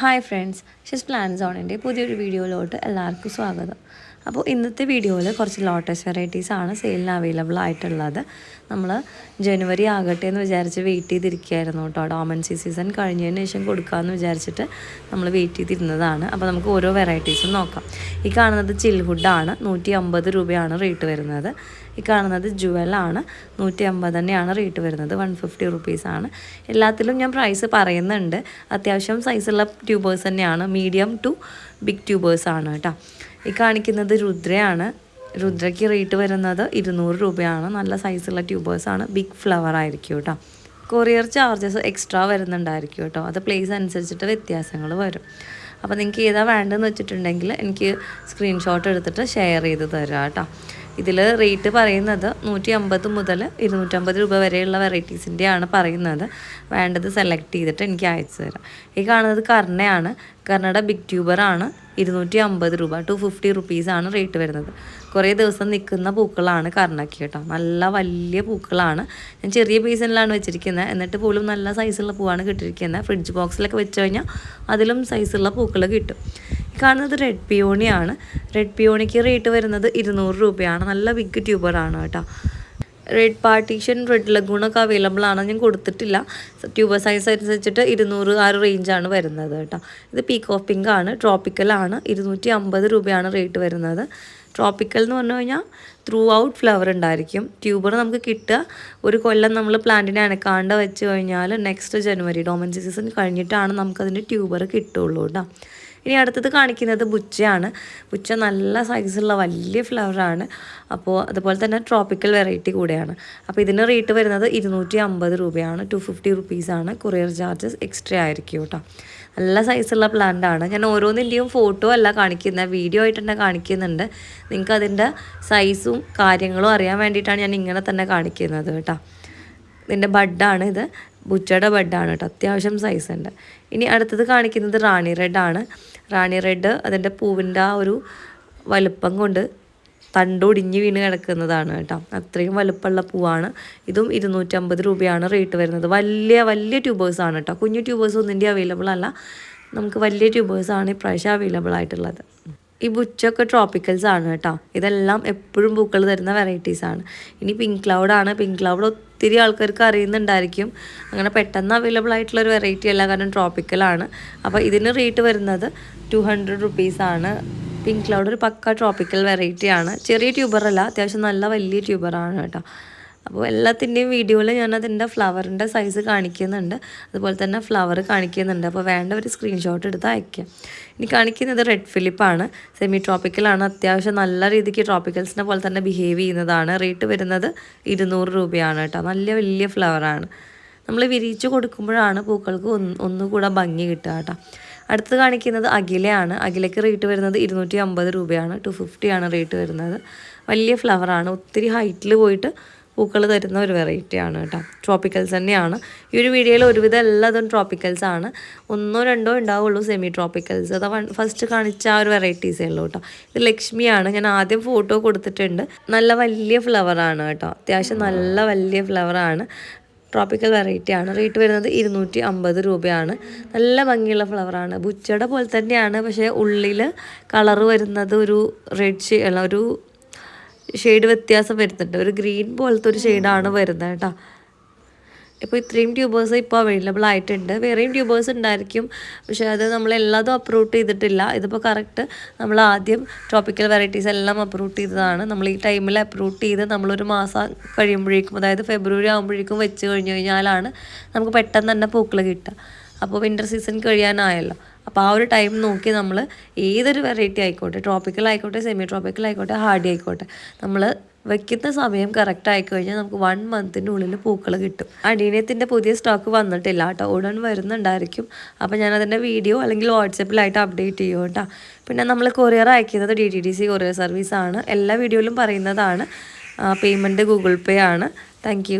Hi friends ഷിസ് plan ഓണിന്റെ പുതിയൊരു വീഡിയോയിലോട്ട് എല്ലാവർക്കും സ്വാഗതം. അപ്പോൾ ഇന്നത്തെ വീഡിയോയിൽ കുറച്ച് ലോട്ടസ് വെറൈറ്റീസ് ആണ് സെയിലിന് അവൈലബിൾ ആയിട്ടുള്ളത്. നമ്മൾ ജനുവരി ആകട്ടെ എന്ന് വിചാരിച്ച് വെയിറ്റ് ചെയ്തിരിക്കുകയായിരുന്നു കേട്ടോ. ഡോമൻസി സീസൺ കഴിഞ്ഞതിന് ശേഷം കൊടുക്കാമെന്ന് വിചാരിച്ചിട്ട് നമ്മൾ വെയിറ്റ് ചെയ്തിരുന്നതാണ്. അപ്പോൾ നമുക്ക് ഓരോ വെറൈറ്റീസും നോക്കാം. ഈ കാണുന്നത് ചിൽഹുഡാണ് നൂറ്റി അമ്പത് രൂപയാണ് റേറ്റ് വരുന്നത്. ഈ കാണുന്നത് ജുവലാണ് നൂറ്റി അമ്പത് തന്നെയാണ് റേറ്റ് വരുന്നത് വൺ ഫിഫ്റ്റി റുപ്പീസാണ് എല്ലാത്തിലും ഞാൻ പ്രൈസ് പറയുന്നുണ്ട്. അത്യാവശ്യം സൈസുള്ള ട്യൂബേഴ്സ് തന്നെയാണ് മീഡിയം ടു ബിഗ് ട്യൂബേഴ്സാണ് കേട്ടോ. ഈ കാണിക്കുന്നത് രുദ്രയാണ്. രുദ്രയ്ക്ക് റേറ്റ് വരുന്നത് ഇരുന്നൂറ് രൂപയാണ്. നല്ല സൈസുള്ള ട്യൂബേഴ്സാണ് ബിഗ് ഫ്ലവർ ആയിരിക്കും കേട്ടോ കൊറിയർ ചാർജസ് എക്സ്ട്രാ വരുന്നുണ്ടായിരിക്കും കേട്ടോ അത് പ്ലേസ് അനുസരിച്ചിട്ട് വ്യത്യാസങ്ങൾ വരും. അപ്പോൾ നിങ്ങൾക്ക് ഏതാ വേണ്ടതെന്ന് വെച്ചിട്ടുണ്ടെങ്കിൽ എനിക്ക് സ്ക്രീൻഷോട്ട് എടുത്തിട്ട് ഷെയർ ചെയ്ത് തരാം കേട്ടോ ഇതിൽ റേറ്റ് പറയുന്നത് നൂറ്റി അമ്പത് മുതൽ ഇരുന്നൂറ്റമ്പത് രൂപ വരെയുള്ള വെറൈറ്റീസിന്റെയാണ് പറയുന്നത്. വേണ്ടത് സെലക്ട് ചെയ്തിട്ട് എനിക്ക് അയച്ചു തരാം. ഈ കാണുന്നത് കർണയാണ്. കർണയുടെ ബിഗ് ട്യൂബറാണ് ഇരുന്നൂറ്റി അമ്പത് രൂപ ടു ഫിഫ്റ്റി റുപ്പീസാണ് റേറ്റ് വരുന്നത്. കുറേ ദിവസം നിൽക്കുന്ന പൂക്കളാണ് കർണയ്ക്ക് കേട്ടോ. നല്ല വലിയ പൂക്കളാണ്. ഞാൻ ചെറിയ പീസിലാണ് വെച്ചിരിക്കുന്നത് എന്നിട്ട് പോലും നല്ല സൈസുള്ള പൂവാണ് കിട്ടിയിരിക്കുന്നത് ഫ്രിഡ്ജ് ബോക്സിലൊക്കെ വെച്ച് കഴിഞ്ഞാൽ അതിലും സൈസുള്ള പൂക്കൾ കിട്ടും. കാണുന്നത് റെഡ് പിയോണിയാണ് റെഡ് പിയോണിക്ക് റേറ്റ് വരുന്നത് ഇരുന്നൂറ് രൂപയാണ്. നല്ല ബിഗ് ട്യൂബറാണ് കേട്ടോ. റെഡ് പാർട്ടീഷൻ റെഡ് ലഗൂണൊക്കെ അവൈലബിൾ ആണ് ഞാൻ കൊടുത്തിട്ടില്ല. ട്യൂബർ സൈസ് അനുസരിച്ചിട്ട് ഇരുന്നൂറ് ആ ഒരു റേഞ്ചാണ് വരുന്നത് കേട്ടോ. ഇത് പീക്ക് ഓഫ് പിങ്ക് ആണ്. ട്രോപ്പിക്കലാണ് ഇരുന്നൂറ്റി അമ്പത് രൂപയാണ് റേറ്റ് വരുന്നത്. ട്രോപ്പിക്കൽ എന്ന് പറഞ്ഞു കഴിഞ്ഞാൽ ത്രൂ ഔട്ട് ഫ്ലവർ ഉണ്ടായിരിക്കും. ട്യൂബർ നമുക്ക് കിട്ടുക ഒരു കൊല്ലം നമ്മൾ പ്ലാന്റിനെ അനക്കാണ്ട് വെച്ച് കഴിഞ്ഞാൽ നെക്സ്റ്റ് ജനുവരി ഡോമൻസി സീസൺ കഴിഞ്ഞിട്ടാണ് നമുക്കതിന്റെ ട്യൂബർ കിട്ടുള്ളൂ കേട്ടോ. ഇനി അടുത്തത് കാണിക്കുന്നത് ബുച്ചയാണ്. ബുച്ച നല്ല സൈസുള്ള വലിയ ഫ്ലവറാണ് അപ്പോൾ അതുപോലെ തന്നെ ട്രോപ്പിക്കൽ വെറൈറ്റി കൂടെയാണ്. അപ്പോൾ ഇതിന് റേറ്റ് വരുന്നത് ഇരുന്നൂറ്റി അമ്പത് രൂപയാണ് ടു ഫിഫ്റ്റി റുപ്പീസാണ് കൊറിയർ ചാർജസ് എക്സ്ട്രാ ആയിരിക്കും കേട്ടോ. നല്ല സൈസുള്ള പ്ലാന്റ് ആണ്. ഞാൻ ഓരോന്നിന്റെയും ഫോട്ടോ അല്ല കാണിക്കുന്നത് വീഡിയോ ആയിട്ട് തന്നെ കാണിക്കുന്നുണ്ട്. നിങ്ങൾക്ക് അതിന്റെ സൈസും കാര്യങ്ങളും അറിയാൻ വേണ്ടിയിട്ടാണ് ഞാൻ ഇങ്ങനെ തന്നെ കാണിക്കുന്നത് കേട്ടോ. ഇതിന്റെ ബഡാണ് ഇത്. ബുച്ചയുടെ ബെഡാണ് കേട്ടോ. അത്യാവശ്യം സൈസ് ഉണ്ട്. ഇനി അടുത്തത് കാണിക്കുന്നത് റാണി റെഡ് ആണ്. റാണി റെഡ് അതിന്റെ പൂവിന്റെ ആ ഒരു വലുപ്പം കൊണ്ട് തണ്ടൊടിഞ്ഞ് വീണ് കിടക്കുന്നതാണ് കേട്ടോ. അത്രയും വലുപ്പമുള്ള പൂവാണ്. ഇതും ഇരുന്നൂറ്റമ്പത് രൂപയാണ് റേറ്റ് വരുന്നത്. വലിയ വലിയ ട്യൂബേഴ്സാണ് കേട്ടോ. കുഞ്ഞു ട്യൂബേഴ്സ് ഒന്നിന്റെ അവൈലബിൾ അല്ല. നമുക്ക് വലിയ ട്യൂബേഴ്സാണ് ഇപ്രാവശ്യം അവൈലബിൾ ആയിട്ടുള്ളത്. ഈ ബുച്ചൊക്കെ ട്രോപ്പിക്കൽസ് ആണ് കേട്ടോ. ഇതെല്ലാം എപ്പോഴും പൂക്കൾ തരുന്ന വെറൈറ്റീസ് ആണ്. ഇനി പിങ്ക് ക്ലൗഡ് ആണ്. പിങ്ക് ക്ലൗഡ് ഒത്തിരി ആൾക്കാർക്ക് അറിയുന്നുണ്ടായിരിക്കും. അങ്ങനെ പെട്ടെന്ന് അവൈലബിൾ ആയിട്ടുള്ള ഒരു വെറൈറ്റി അല്ല കാരണം ട്രോപ്പിക്കലാണ് അപ്പോൾ ഇതിന് റേറ്റ് വരുന്നത് ടു ഹൺഡ്രഡ് റുപ്പീസാണ് പിങ്ക് ക്ലൗഡ് ഒരു പക്ക ട്രോപ്പിക്കൽ വെറൈറ്റി ആണ്. ചെറിയ ട്യൂബറല്ല അത്യാവശ്യം നല്ല വലിയ ട്യൂബറാണ് കേട്ടോ. അപ്പോൾ എല്ലാത്തിന്റെയും വീഡിയോയിൽ ഞാൻ അതിന്റെ ഫ്ലവറിന്റെ സൈസ് കാണിക്കുന്നുണ്ട്. അതുപോലെ തന്നെ ഫ്ലവർ കാണിക്കുന്നുണ്ട്. അപ്പോൾ വേണ്ട ഒരു സ്ക്രീൻഷോട്ട് എടുത്ത് അയക്കാം. ഇനി കാണിക്കുന്നത് റെഡ് ഫിലിപ്പാണ് സെമി ട്രോപ്പിക്കലാണ് അത്യാവശ്യം നല്ല രീതിക്ക് ട്രോപ്പിക്കൽസിനെ പോലെ തന്നെ ബിഹേവ് ചെയ്യുന്നതാണ്. റേറ്റ് വരുന്നത് ഇരുന്നൂറ് രൂപയാണ് കേട്ടോ. നല്ല വലിയ ഫ്ലവറാണ് നമ്മൾ വിരിയിച്ച് കൊടുക്കുമ്പോഴാണ് പൂക്കൾക്ക് ഒന്ന് ഒന്നുകൂടെ ഭംഗി കിട്ടുക കേട്ടോ. അടുത്ത് കാണിക്കുന്നത് അഖിലയാണ്. അഖിലയ്ക്ക് റേറ്റ് വരുന്നത് ഇരുന്നൂറ്റി അമ്പത് രൂപയാണ്. ടു ഫിഫ്റ്റിയാണ് റേറ്റ് വരുന്നത്. വലിയ ഫ്ലവറാണ് ഒത്തിരി ഹൈറ്റിൽ പോയിട്ട് പൂക്കൾ തരുന്ന ഒരു വെറൈറ്റിയാണ് കേട്ടോ. ട്രോപ്പിക്കൽസ് തന്നെയാണ്. ഈ ഒരു വീഡിയോയിൽ ഒരുവിധം എല്ലാതും ട്രോപ്പിക്കൽസ് ആണ്. ഒന്നോ രണ്ടോ ഉണ്ടാവുള്ളൂ സെമി ട്രോപ്പിക്കൽസ് അത് ഫസ്റ്റ് കാണിച്ച ആ ഒരു വെറൈറ്റീസേ ഉള്ളൂ കേട്ടോ. ഇത് ലക്ഷ്മിയാണ്. ഞാൻ ആദ്യം ഫോട്ടോ കൊടുത്തിട്ടുണ്ട്. നല്ല വലിയ ഫ്ലവറാണ് കേട്ടോ. അത്യാവശ്യം നല്ല വലിയ ഫ്ലവറാണ് ട്രോപ്പിക്കൽ വെറൈറ്റി ആണ്. റേറ്റ് വരുന്നത് ഇരുന്നൂറ്റി അമ്പത് രൂപയാണ്. നല്ല ഭംഗിയുള്ള ഫ്ലവറാണ് ബുച്ചയുടെ പോലെ തന്നെയാണ്. പക്ഷേ ഉള്ളിൽ കളറ് വരുന്നത് ഒരു റെഡ് അല്ല ഒരു ഷെയ്ഡ് വ്യത്യാസം വരുന്നുണ്ട്. ഒരു ഗ്രീൻ പോലത്തെ ഒരു ഷെയ്ഡാണ് വരുന്നത് കേട്ടോ. ഇപ്പോൾ ഇത്രയും ട്യൂബേഴ്സ് ഇപ്പോൾ അവൈലബിൾ ആയിട്ടുണ്ട്. വേറെയും ട്യൂബേഴ്സ് ഉണ്ടായിരിക്കും. പക്ഷേ അത് നമ്മൾ എല്ലാതും അപ്രൂവ് ചെയ്തിട്ടില്ല. ഇതിപ്പോൾ കറക്റ്റ് നമ്മൾ ആദ്യം ട്രോപ്പിക്കൽ വെറൈറ്റീസ് എല്ലാം അപ്രൂവ് ചെയ്തതാണ്. നമ്മൾ ഈ ടൈമിൽ അപ്രൂവ് ചെയ്ത് നമ്മളൊരു മാസം കഴിയുമ്പോഴേക്കും അതായത് ഫെബ്രുവരി ആകുമ്പോഴേക്കും വെച്ച് കഴിഞ്ഞ് കഴിഞ്ഞാലാണ് നമുക്ക് പെട്ടെന്ന് തന്നെ പൂക്കൾ കിട്ടുക. അപ്പോൾ വിന്റർ സീസൺ കഴിയാനായല്ലോ. അപ്പോൾ ആ ഒരു ടൈം നോക്കി നമ്മൾ ഏതൊരു വെറൈറ്റി ആയിക്കോട്ടെ ട്രോപ്പിക്കൽ ആയിക്കോട്ടെ സെമി ട്രോപ്പിക്കൽ ആയിക്കോട്ടെ ഹാർഡി ആയിക്കോട്ടെ നമ്മൾ വെക്കുന്ന സമയം കറക്റ്റ് ആയിക്കഴിഞ്ഞാൽ നമുക്ക് വൺ മന്തിന്റെ ഉള്ളിൽ പൂക്കൾ കിട്ടും. അടീനത്തിന്റെ പുതിയ സ്റ്റോക്ക് വന്നിട്ടില്ല കേട്ടോ. ഉടൻ വരുന്നുണ്ടായിരിക്കും. അപ്പോൾ ഞാൻ അതിന്റെ വീഡിയോ അല്ലെങ്കിൽ വാട്സപ്പിലായിട്ട് അപ്ഡേറ്റ് ചെയ്യും കേട്ടോ. പിന്നെ നമ്മൾ കൊറിയർ അയക്കുന്നത് D T D C courier സർവീസാണ് എല്ലാ വീഡിയോയിലും പറയുന്നതാണ്. പേയ്മെന്റ് ഗൂഗിൾ പേ ആണ്. താങ്ക്